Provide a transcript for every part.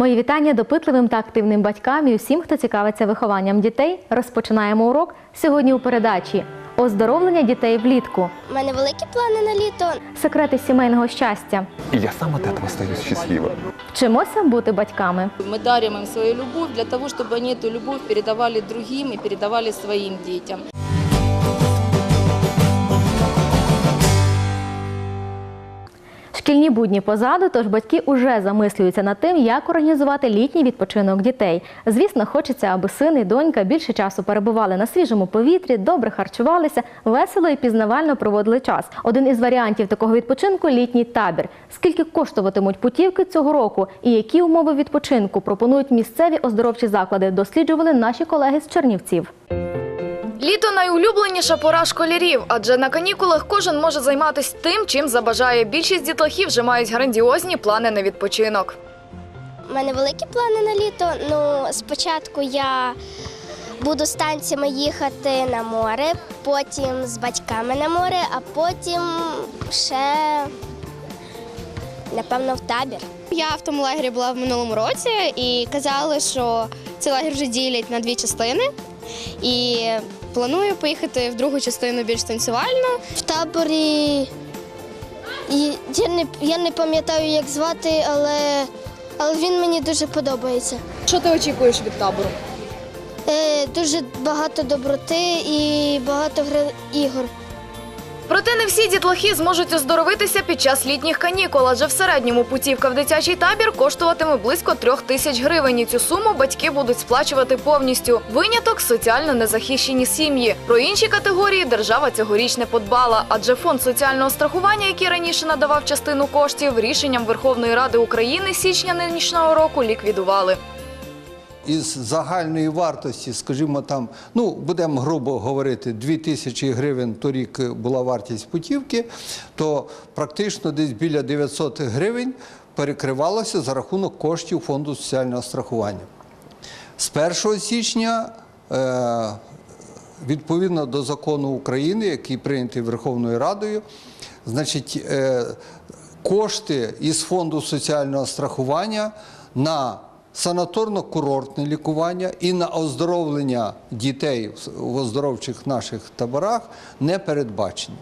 Мої вітання допитливим та активним батькам і усім, хто цікавиться вихованням дітей. Розпочинаємо урок сьогодні у передачі Оздоровлення дітей влітку. У мене великі плани на літо. Секрети сімейного щастя. И я сам от этого стою счастливым. Вчимося бути батьками. Мы дарим им свою любовь для того, чтобы они эту любовь передавали другим и передавали своим детям. Шкільні будні позаду, тож батьки уже замислюються над тим, як організувати літній відпочинок дітей. Звісно, хочеться, аби син і донька більше часу перебували на свіжому повітрі, добре харчувалися, весело і пізнавально проводили час. Один із варіантів такого відпочинку літній табір. Скільки коштуватимуть путівки цього року і які умови відпочинку пропонують місцеві оздоровчі заклади, досліджували наші колеги з Чернівців. Літо найулюбленіша пора школярів, адже на канікулах кожен може займатися тим, чим забажає. Більшість дітлахів вже мають грандіозні плани на відпочинок. У мене великі плани на літо. Ну, спочатку я буду з танцями їхати на море, потім з батьками на море, а потім ще, напевно, в табір. Я в тому лагері була в минулому році і казали, що цей лагер вже ділять на дві частини. І планую поїхати в другу частину більш танцювальну. В таборі і я не, я не пам'ятаю, як звати, але, але він мені дуже подобається. Що ти очікуєш від табору? Е, дуже багато доброти і багато ігор. Проте не всі дітлахи зможуть оздоровитися під час літніх канікул, адже в середньому путівка в дитячий табір коштуватиме близько трьох тисяч гривень. І цю суму батьки будуть сплачувати повністю. Виняток соціально незахищені сім'ї. Про інші категорії держава цьогоріч не подбала, адже фонд соціального страхування, який раніше надавав частину коштів, рішенням Верховної Ради України січня нинішнього року ліквідували. Із загальної вартості, скажімо, там, ну будемо грубо говорити, 2 тисячі гривень торік була вартість путівки, то практично десь біля 900 гривень перекривалося за рахунок коштів фонду соціального страхування. З 1 січня. Е- Відповідно до закону України, який прийнятий Верховною Радою, значить, е, кошти із фонду соціального страхування на санаторно-курортне лікування і на оздоровлення дітей в оздоровчих наших таборах не передбачені.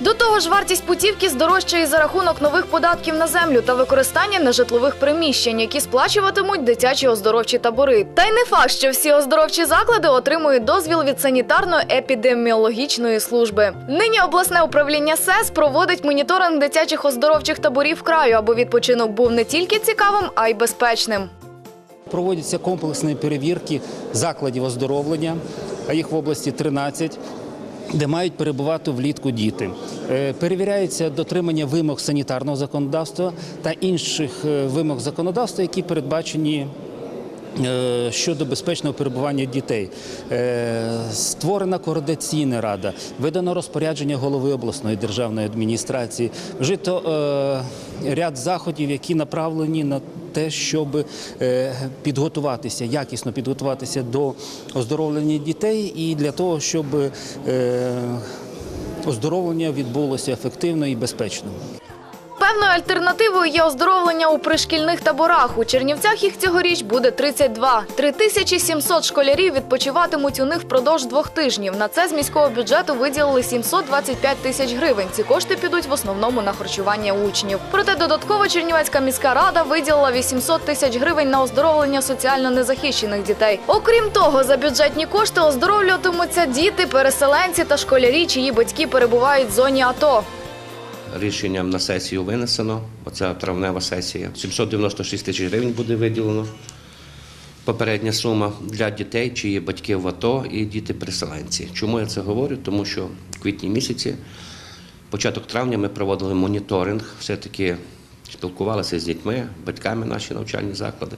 До того ж, вартість путівки здорожчає за рахунок нових податків на землю та використання нежитлових приміщень, які сплачуватимуть дитячі оздоровчі табори. Та й не факт, що всі оздоровчі заклади отримують дозвіл від санітарно-епідеміологічної служби. Нині обласне управління СЕС проводить моніторинг дитячих оздоровчих таборів краю, аби відпочинок був не тільки цікавим, а й безпечним. Проводяться комплексні перевірки закладів оздоровлення, а їх в області 13, де мають перебувати влітку діти. Е, Перевіряється дотримання вимог санітарного законодавства та інших е, вимог законодавства, які передбачені. Е, Щодо безпечного перебування дітей Е, створена координаційна рада, видано розпорядження голови обласної державної адміністрації. Вжито е, ряд заходів, які направлені на те, щоб е, підготуватися, якісно підготуватися до оздоровлення дітей, і для того, щоб оздоровлення відбулося ефективно і безпечно. Певною альтернативою є оздоровлення у пришкільних таборах. У Чернівцях їх цьогоріч буде 32. 3700 школярів відпочиватимуть у них впродовж двох тижнів. На це з міського бюджету виділили 725 тисяч гривень. Ці кошти підуть в основному на харчування учнів. Проте додатково Чернівецька міська рада виділила 800 тисяч гривень на оздоровлення соціально незахищених дітей. Окрім того, за бюджетні кошти оздоровлюватимуться діти, переселенці та школярі, чиї батьки перебувають в зоні АТО. Рішенням на сесію винесено, оця травнева сесія. 796 тисяч гривень буде виділено. Попередня сума для дітей, чиї батьки в АТО і діти-переселенці. Чому я це говорю? Тому що в квітні місяці, початок травня, ми проводили моніторинг, все-таки спілкувалися з дітьми, батьками наші навчальні заклади,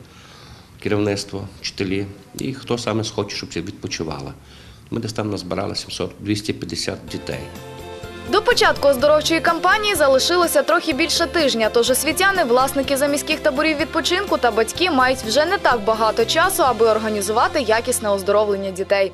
керівництво, вчителі, і хто саме схоче, щоб це відпочивало. Ми десь там назбирали 700 250 дітей. До початку оздоровчої кампанії залишилося трохи більше тижня, тож освітяни, власники заміських таборів відпочинку та батьки мають вже не так багато часу, аби організувати якісне оздоровлення дітей.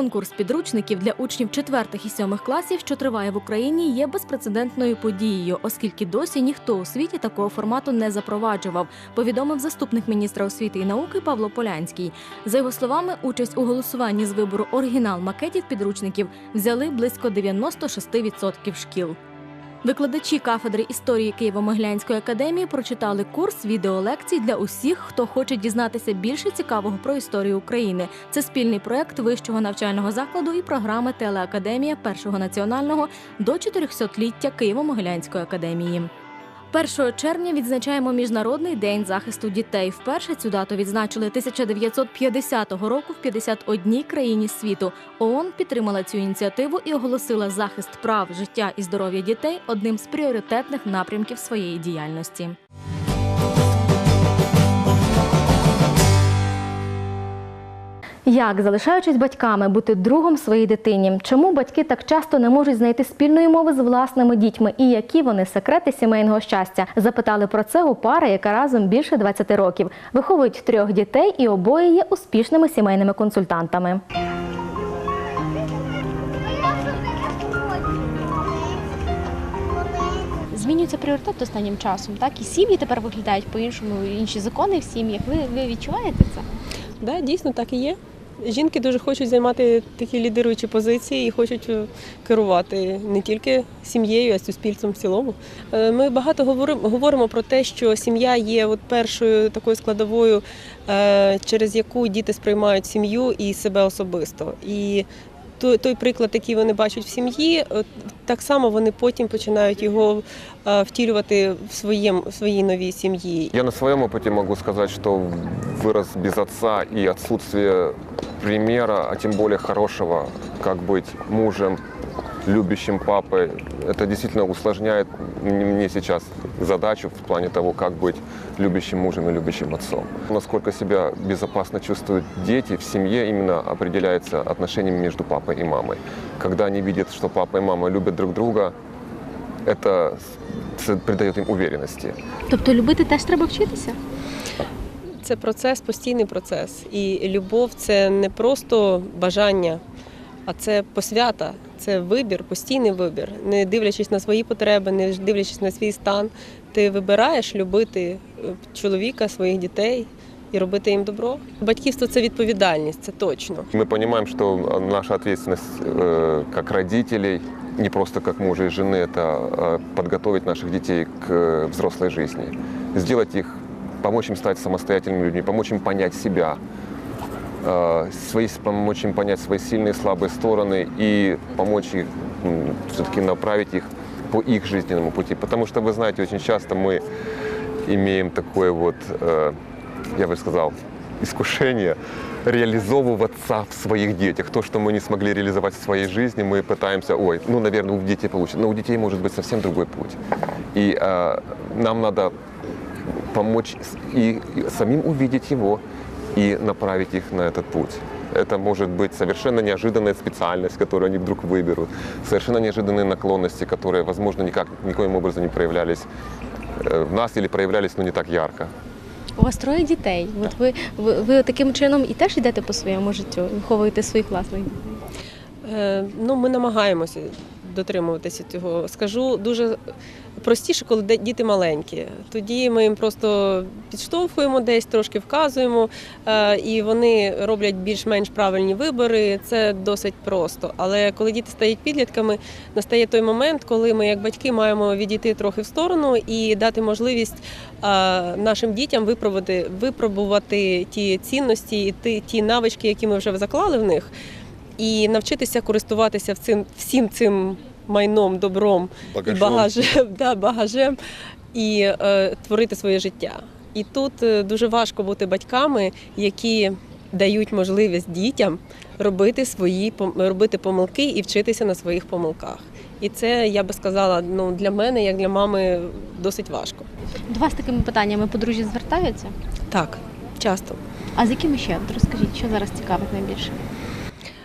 Конкурс підручників для учнів 4 і 7 класів, що триває в Україні, є безпрецедентною подією, оскільки досі ніхто у світі такого формату не запроваджував, повідомив заступник міністра освіти і науки Павло Полянський. За його словами, участь у голосуванні з вибору оригінал макетів підручників взяли близько 96% шкіл. Викладачі кафедри історії Києво-Могилянської академії прочитали курс відеолекцій для усіх, хто хоче дізнатися більше цікавого про історію України. Це спільний проект вищого навчального закладу і програми Телеакадемія першого національного до 400-ліття Києво-Могилянської академії. 1 червня відзначаємо Міжнародний день захисту дітей. Вперше цю дату відзначили 1950 року в 51 країні світу. ООН підтримала цю ініціативу і оголосила захист прав, життя і здоров'я дітей одним з пріоритетних напрямків своєї діяльності. Як, залишаючись батьками, бути другом своїй дитині? Чому батьки так часто не можуть знайти спільної мови з власними дітьми? І які вони секрети сімейного щастя? Запитали про це у пари, яка разом більше 20 років. Виховують трьох дітей і обоє є успішними сімейними консультантами. Змінюється пріоритет останнім часом, так і сім'ї тепер виглядають по-іншому, інші закони в сім'ях. Ви, ви відчуваєте це? Да, дійсно так і є. Жінки дуже хочуть займати такі лідируючі позиції і хочуть е, керувати не тільки сім'єю, а й суспільством в цілому. Е, Ми багато говоримо, говоримо про те, що сім'я є от першою такою складовою, е, через яку діти сприймають сім'ю і себе особисто. І той, той приклад, який вони бачать в сім'ї, от так само вони потім починають його е, втілювати в, своєму, в своїй новій сім'ї. Я на своем опыте могу сказать, что вырос без отца и отсутствие примера, а тем более хорошего, как быть мужем, любящим папой, это действительно усложняет м- мне сейчас задачу в плане того, как быть любящим мужем и любящим отцом. Насколько себя безопасно чувствуют дети в семье, именно определяется отношениями между папой и мамой. Когда они видят, что папа и мама любят друг друга, это с- придает им уверенности. Тобто любити теж треба вчитися? Це процес, постійний процес. І любов це не просто бажання, а це посвята, це вибір, постійний вибір. Не дивлячись на свої потреби, не дивлячись на свій стан, ти вибираєш любити е, чоловіка, своїх дітей і робити їм добро. Батьківство це відповідальність, це точно. Мы понимаем, что наша ответственность э, как родителей, не просто как мужа и жены, это э, подготовить наших детей к э, взрослой жизни, сделать их, помочь им стать самостоятельными людьми, помочь им понять себя, э, Свои, помочь им понять свои сильные и слабые стороны и помочь их все-таки направить их по их жизненному пути. Потому что, вы знаете, очень часто мы имеем такое вот, э, я бы сказал, искушение реализовываться в своих детях. То, что мы не смогли реализовать в своей жизни, мы пытаемся, ой, ну, наверное, у детей получится. Но у детей может быть совсем другой путь. И э, нам надо помочь и, и самим увидеть его и направить их на этот путь. Это может быть совершенно неожиданная специальность, которую они вдруг выберут, совершенно неожиданные наклонности, которые, возможно, никак, никоим образом не проявлялись э, в нас или проявлялись, но не так ярко. У вас троє дітей. От ви, ви, ви таким чином і теж йдете по своєму життю, виховуєте своїх власних дітей. Е, Ну, ми намагаємося дотримуватися цього. Скажу дуже простіше, коли діти маленькі. Тоді ми їм просто підштовхуємо десь, трошки вказуємо, е, і вони роблять більш-менш правильні вибори. Це досить просто. Але коли діти стають підлітками, настає той момент, коли ми, як батьки, маємо відійти трохи в сторону і дати можливість е, нашим дітям випробувати, випробувати ті цінності і ті, ті навички, які ми вже заклали в них і навчитися користуватися цим, всім цим майном, добром і багажем, да, багажем і е, творити своє життя. І тут е, дуже важко бути батьками, які дають можливість дітям робити свої робити помилки і вчитися на своїх помилках. І це я би сказала, ну для мене, як для мами, досить важко. До вас такими питаннями подружжя звертаються? Так, часто. А з якими ще? Розкажіть, що зараз цікавить найбільше?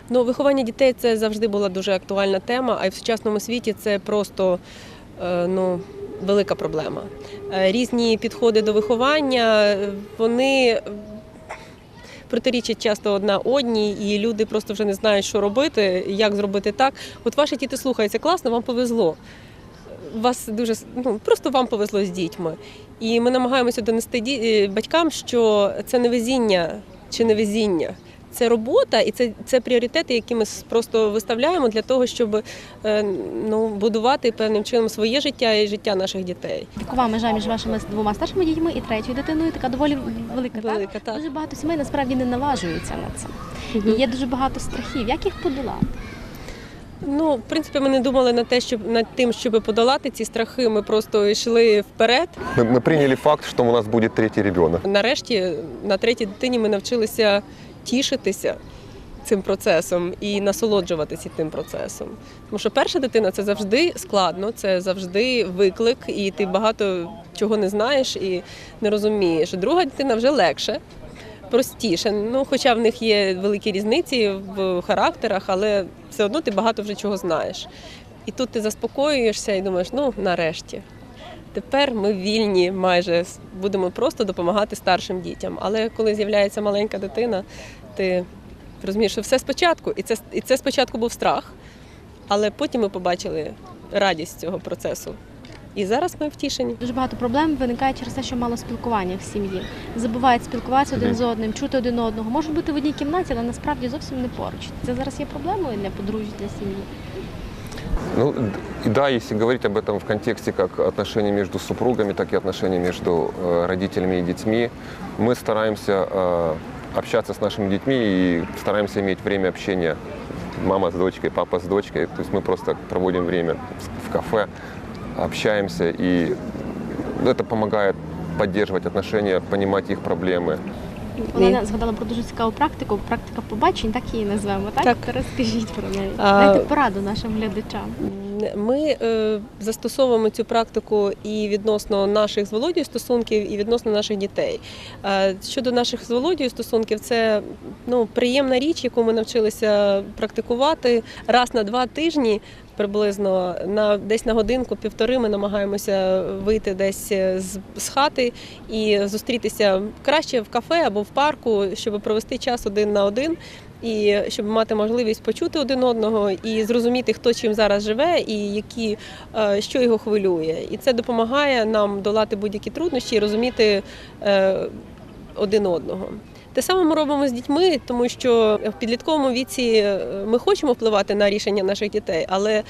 Ну, виховання дітей це завжди була дуже актуальна тема, а й в сучасному світі це просто е, ну, велика проблема. Е, Різні підходи до виховання, вони протирічать часто одна одній, і люди просто вже не знають, що робити, як зробити так. От ваші діти слухаються класно, вам повезло. Вас дуже ну просто вам повезло з дітьми. І ми намагаємося донести е, батькам, що це не везіння чи не везіння. Це робота і це, це пріоритети, які ми просто виставляємо для того, щоб е, ну, будувати певним чином своє життя і життя наших дітей. Вікова межа між вашими двома старшими дітьми і третьою дитиною така доволі велика. Велика, так? так. Дуже багато сімей насправді не наважуються на це. І є дуже багато страхів. Як їх подолати? Ну, в принципі, ми не думали на те, щоб над тим, щоб подолати ці страхи. Ми просто йшли вперед. Мы, мы приняли факт, что у нас будет третий ребенок. Нарешті на третій дитині ми навчилися тішитися цим процесом і насолоджуватися тим процесом. Тому що перша дитина це завжди складно, це завжди виклик, і ти багато чого не знаєш і не розумієш. Друга дитина вже легше. Простіше, ну хоча в них є великі різниці в характерах, але все одно ти багато вже чого знаєш. І тут ти заспокоюєшся і думаєш, ну нарешті. Тепер ми вільні майже будемо просто допомагати старшим дітям. Але коли з'являється маленька дитина, ти розумієш, що все спочатку, і це, і це спочатку був страх, але потім ми побачили радість цього процесу. І зараз ми втішені. Дуже багато проблем виникає через те, що мало спілкування в сім'ї. Забувають спілкуватися один з одним, чути один одного. Можуть бути в одній кімнаті, але насправді зовсім не поруч. Це зараз є проблемою для подружжя, для сім'ї. Ну, да, если говорить об этом в контексте как отношений между супругами, так и отношений между э, родителями и детьми, мы стараемся э, общаться с нашими детьми и стараемся иметь время общения мама с дочкой, папа с дочкой. То есть мы просто проводим время в кафе, общаемся, и это помогает поддерживать отношения, понимать их проблемы. Олена згадала про дуже цікаву практику. Практика побачень, так її назвемо. Так, Так. Розкажіть про неї. А- Дайте пораду нашим глядачам. Ми е, застосовуємо цю практику і відносно наших з Володією стосунків, і відносно наших дітей. Е, щодо наших з Володією стосунків, це ну, приємна річ, яку ми навчилися практикувати раз на два тижні. Приблизно на десь на годинку, півтори ми намагаємося вийти десь з, з хати і зустрітися краще в кафе або в парку, щоб провести час один на один і щоб мати можливість почути один одного і зрозуміти, хто чим зараз живе і які, е, що його хвилює. І це допомагає нам долати будь-які труднощі і розуміти е, один одного. Те саме ми робимо з дітьми, тому що в підлітковому віці е, ми хочемо впливати на рішення наших дітей, але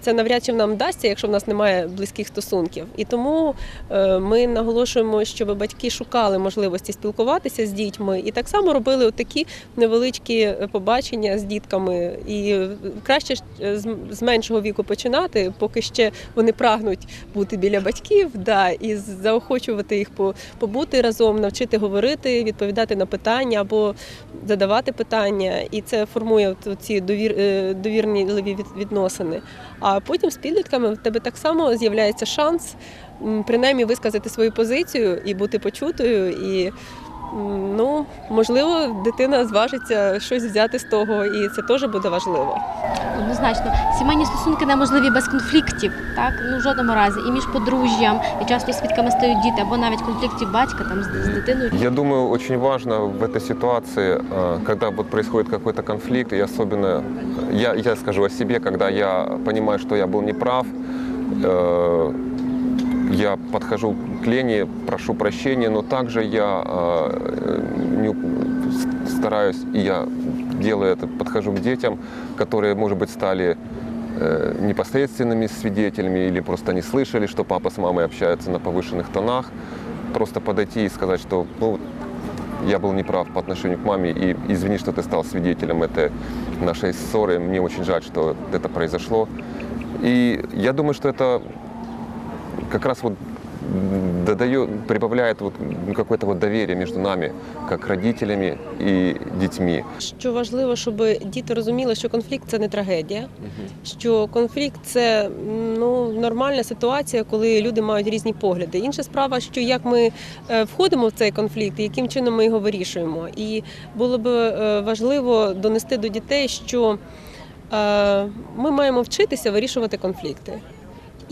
це навряд чи нам вдасться, якщо в нас немає близьких стосунків. І тому е, ми наголошуємо, щоб батьки шукали можливості спілкуватися з дітьми, і так само робили такі невеличкі е, побачення з дітками. І е, краще е, з меншого віку починати, поки ще вони прагнуть бути біля батьків, да, і заохочувати їх побути разом, навчити говорити, відповідати на питання або задавати питання. І це формує ці довір, е, довірливі відносини. А потім з підлітками в тебе так само з'являється шанс принаймні висказати свою позицію і бути почутою. І ну, можливо, дитина зважиться щось взяти з того, і це теж буде важливо. Однозначно, сімейні стосунки неможливі без конфліктів, так ну в жодному разі. І між подружжям, і часто свідками стають діти, або навіть конфліктів батька там з, з дитиною. Я думаю, очень важно в этой ситуации, э, когда вот происходит какой-то конфликт, и особенно, я, я скажу о себе, когда я понимаю, что я был неправ, э, я подхожу к Лене, прошу прощения, но также я э, не- с- стараюсь, и я делаю это, подхожу к детям, которые, может быть, стали э, непосредственными свидетелями или просто не слышали, что папа с мамой общаются на повышенных тонах, просто подойти и сказать, что ну, я был неправ по отношению к маме, и извини, что ты стал свидетелем этой нашей ссоры. Мне очень жаль, что это произошло. И я думаю, что это как раз вот додает, прибавляет вот какое-то вот доверие между нами, как родителями и детьми. Що важливо, щоб діти розуміли, що конфлікт це не трагедія, що конфлікт це ну нормальна ситуація, коли люди мають різні погляди. Інша справа, що як ми е, входимо в цей конфлікт, і яким чином ми його вирішуємо. І було б е, важливо донести до дітей, що е, ми маємо вчитися вирішувати конфлікти.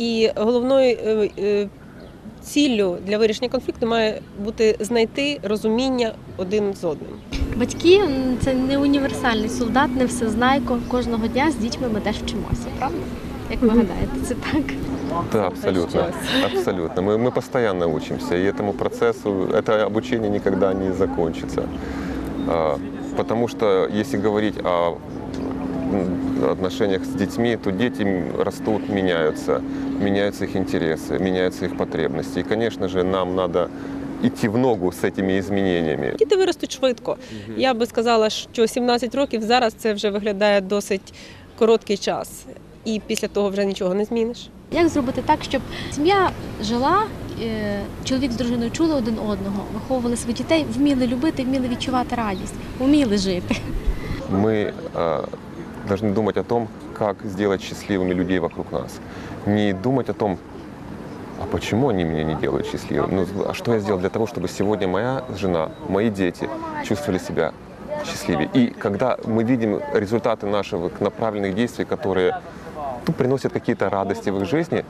І головною е, е, ціллю для вирішення конфлікту має бути знайти розуміння один з одним. Батьки м, це не універсальний солдат, не всезнайко. Кожного дня з дітьми ми теж вчимося, правда? Як ви гадаєте, це так? Да, абсолютно. Абсолютно. Мы, мы постоянно учимся, и этому процессу, это обучение никогда не закончится. А, Потому что если говорить о м, отношениях с детьми, то дети растут, меняются, меняются их интересы, меняются их потребности. И, конечно же, нам надо идти в ногу с этими изменениями. Діти виростуть швидко. Я би сказала, що 17 років зараз це вже виглядає досить короткий час, і після того вже нічого не зміниш. Як зробити так, щоб сім'я жила, е, чоловік з дружиною чули один одного, виховували своїх дітей, вміли любити, вміли відчувати радість, вміли жити. мы э, должны думать о том, как сделать счастливыми людей вокруг нас. Не думать о том, а почему они меня не делают счастливым? Ну, а что я сделал для того, чтобы сегодня моя жена, мои дети чувствовали себя счастливее? И когда мы видим результаты наших направленных действий, которые ну, приносят какие-то радости в их жизни,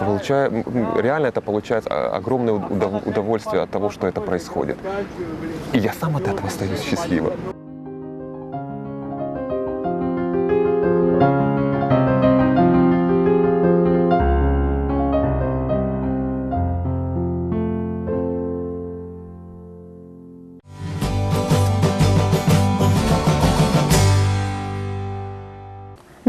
получая, реально это получается огромное удов- удовольствие от того, что это происходит. И я сам от этого остаюсь счастливым.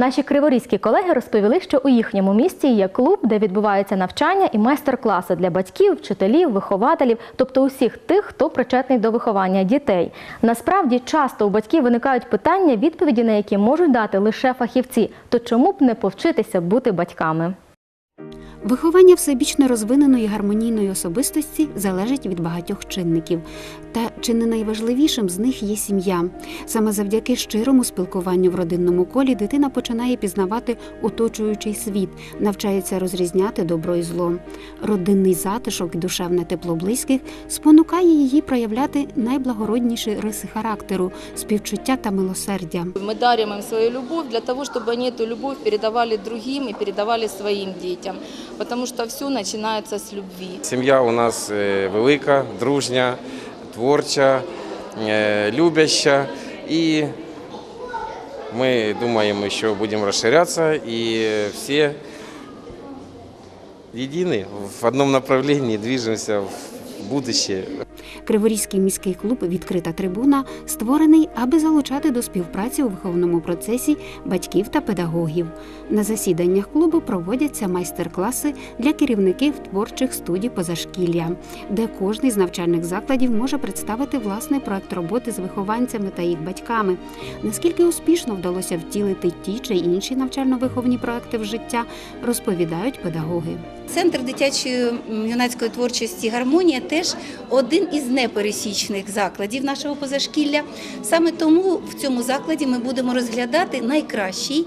Наші криворізькі колеги розповіли, що у їхньому місті є клуб, де відбуваються навчання і майстер-класи для батьків, вчителів, вихователів, тобто усіх тих, хто причетний до виховання дітей. Насправді часто у батьків виникають питання, відповіді на які можуть дати лише фахівці. То чому б не повчитися бути батьками? Виховання всебічно розвиненої гармонійної особистості залежить від багатьох чинників. Та чи не найважливішим з них є сім'я? Саме завдяки щирому спілкуванню в родинному колі дитина починає пізнавати оточуючий світ, навчається розрізняти добро і зло. Родинний затишок і душевне тепло близьких спонукає її проявляти найблагородніші риси характеру, співчуття та милосердя. Мы дарим им свою любовь для того, чтобы они эту любовь передавали другим и передавали своим детям. Потому що все починається з любви. Сім'я у нас е, велика, дружня, творча, е, любяща. І ми думаємо, що будемо розширятися і всі єдині в одному направленні движемося в будущее. Криворізький міський клуб Відкрита трибуна створений, аби залучати до співпраці у виховному процесі батьків та педагогів. На засіданнях клубу проводяться майстер-класи для керівників творчих студій позашкілля, де кожний з навчальних закладів може представити власний проект роботи з вихованцями та їх батьками. Наскільки успішно вдалося втілити ті чи інші навчально-виховні проекти в життя, розповідають педагоги. Центр дитячої юнацької творчості Гармонія теж один із непересічних закладів нашого позашкілля. Саме тому в цьому закладі ми будемо розглядати найкращий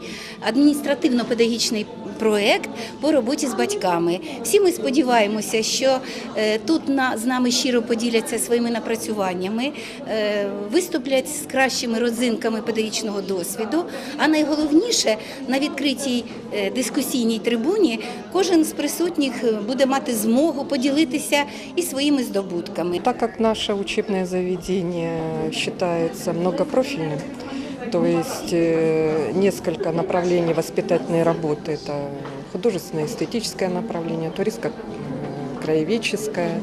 адміністративно-педагогічний проект по роботі з батьками. Всі ми сподіваємося, що е, тут з нами щиро поділяться своїми напрацюваннями, е, виступлять з кращими родзинками педагогічного досвіду. А найголовніше на відкритій е, дискусійній трибуні кожен з присутніх буде мати змогу поділитися і своїми здобутками. Так как наше учебное заведение считается многопрофильным, то есть э, несколько направлений воспитательной работы, это художественно-эстетическое направление, туристско-краеведческое,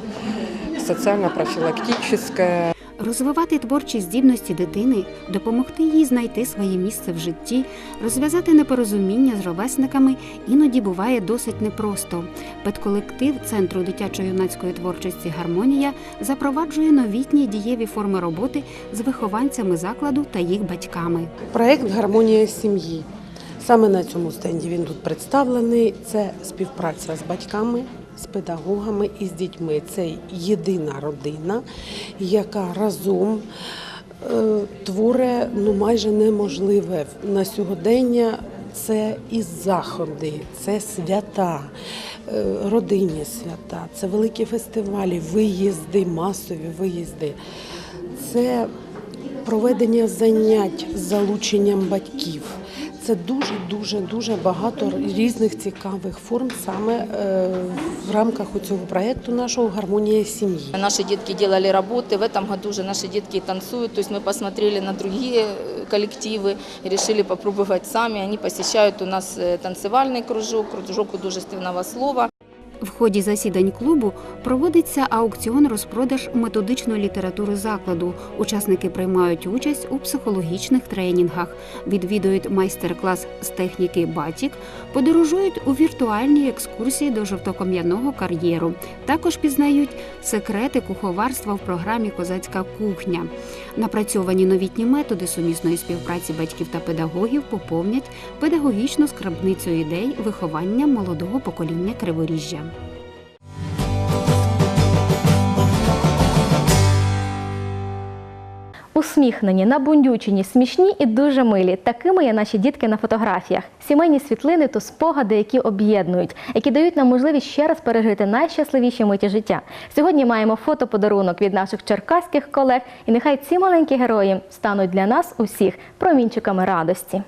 социально-профилактическое. Розвивати творчі здібності дитини, допомогти їй знайти своє місце в житті, розв'язати непорозуміння з ровесниками іноді буває досить непросто. Педколектив Центру дитячо-юнацької творчості Гармонія запроваджує новітні дієві форми роботи з вихованцями закладу та їх батьками. Проект Гармонія сім'ї. Саме на цьому стенді він тут представлений. Це співпраця з батьками, з педагогами і з дітьми. Це єдина родина, яка разом е, творить ну, майже неможливе на сьогодення. Це і заходи, це свята, е, родинні свята, це великі фестивалі, виїзди, масові виїзди. Це проведення занять з залученням батьків. це дуже дуже дуже багато різних цікавих форм саме е, в рамках цього проєкту нашого гармонія сім'ї. Наши детки делали работы, в этом году уже наши детки танцуют, то есть мы посмотрели на другие э, коллективы и решили попробовать сами. Они посещают у нас э, танцевальный кружок, кружок художественного слова. В ході засідань клубу проводиться аукціон-розпродаж методичної літератури закладу. Учасники приймають участь у психологічних тренінгах, відвідують майстер-клас з техніки батік, подорожують у віртуальній екскурсії до жовтокам'яного кар'єру. Також пізнають секрети куховарства в програмі Козацька кухня. Напрацьовані новітні методи сумісної співпраці батьків та педагогів поповнять педагогічну скарбницю ідей виховання молодого покоління Криворіжжя. Усміхнені, набундючені, смішні і дуже милі. Такими є наші дітки на фотографіях. Сімейні світлини то спогади, які об'єднують, які дають нам можливість ще раз пережити найщасливіші миті життя. Сьогодні маємо фотоподарунок від наших черкаських колег, і нехай ці маленькі герої стануть для нас усіх промінчиками радості.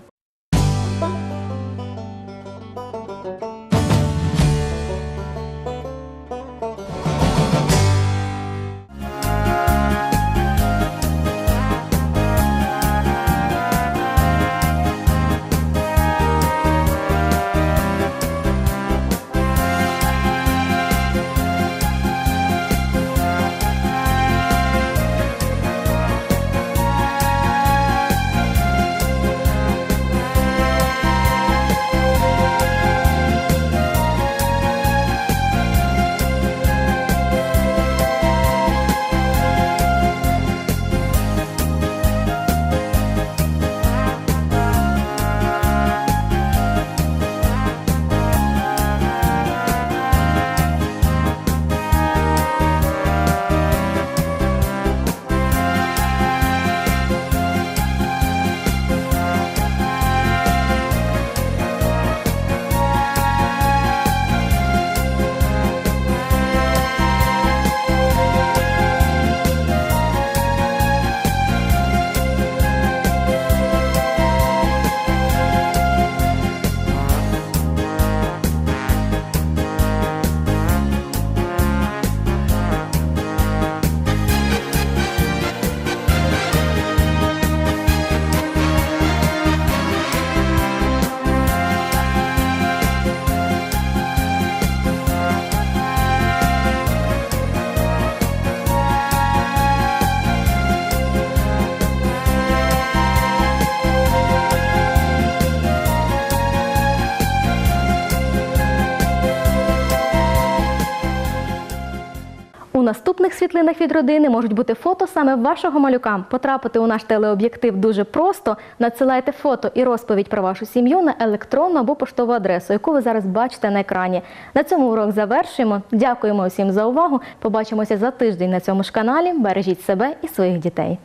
У наступних світлинах від родини можуть бути фото саме вашого малюка. Потрапити у наш телеоб'єктив дуже просто. Надсилайте фото і розповідь про вашу сім'ю на електронну або поштову адресу, яку ви зараз бачите на екрані. На цьому урок завершуємо. Дякуємо усім за увагу. Побачимося за тиждень на цьому ж каналі. Бережіть себе і своїх дітей.